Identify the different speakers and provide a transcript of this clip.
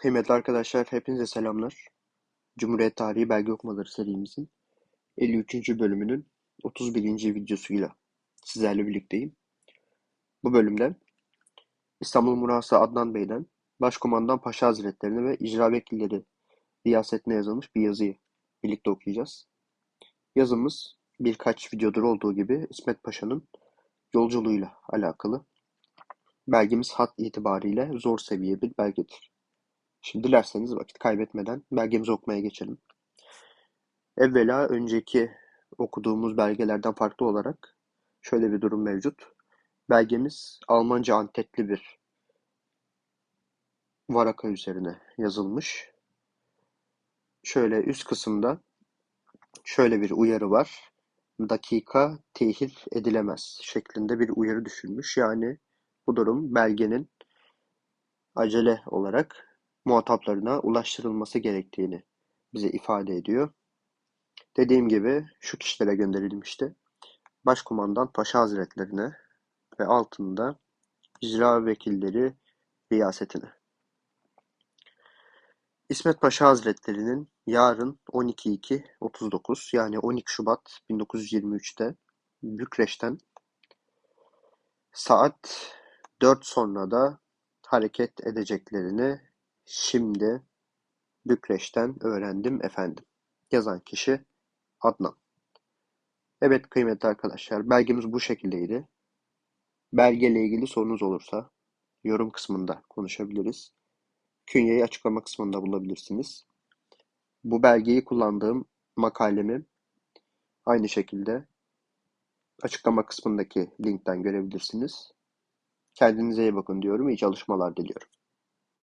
Speaker 1: Kıymetli arkadaşlar, hepinize selamlar. Cumhuriyet Tarihi Belge Okumaları serimizin 53. bölümünün 31. videosuyla sizlerle birlikteyim. Bu bölümde İstanbul Murası Adnan Bey'den Başkomandan Paşa Hazretlerine ve icra vekilleri riyasetine yazılmış bir yazıyı birlikte okuyacağız. Yazımız birkaç videodur olduğu gibi İsmet Paşa'nın yolculuğuyla alakalı. Belgemiz hat itibariyle zor seviye bir belgedir. Şimdi dilerseniz vakit kaybetmeden belgemizi okumaya geçelim. Evvela önceki okuduğumuz belgelerden farklı olarak şöyle bir durum mevcut. Belgemiz Almanca antetli bir varaka üzerine yazılmış. Şöyle üst kısımda şöyle bir uyarı var. Dakika tehir edilemez şeklinde bir uyarı düşülmüş. Yani bu durum belgenin acele olarak muhataplarına ulaştırılması gerektiğini bize ifade ediyor. Dediğim gibi şu kişilere gönderilmişti. Başkumandan Paşa Hazretlerine ve altında icra vekilleri riyasetine. İsmet Paşa Hazretleri'nin yarın 12.2.39 yani 12 Şubat 1923'te Bükreş'ten saat 4 sonra da hareket edeceklerini şimdi Bükreş'ten öğrendim efendim. Yazan kişi Adnan. Evet kıymetli arkadaşlar belgemiz bu şekildeydi. Belgeyle ilgili sorunuz olursa yorum kısmında konuşabiliriz. Künyeyi açıklama kısmında bulabilirsiniz. Bu belgeyi kullandığım makalemi aynı şekilde açıklama kısmındaki linkten görebilirsiniz. Kendinize iyi bakın diyorum. İyi çalışmalar diliyorum.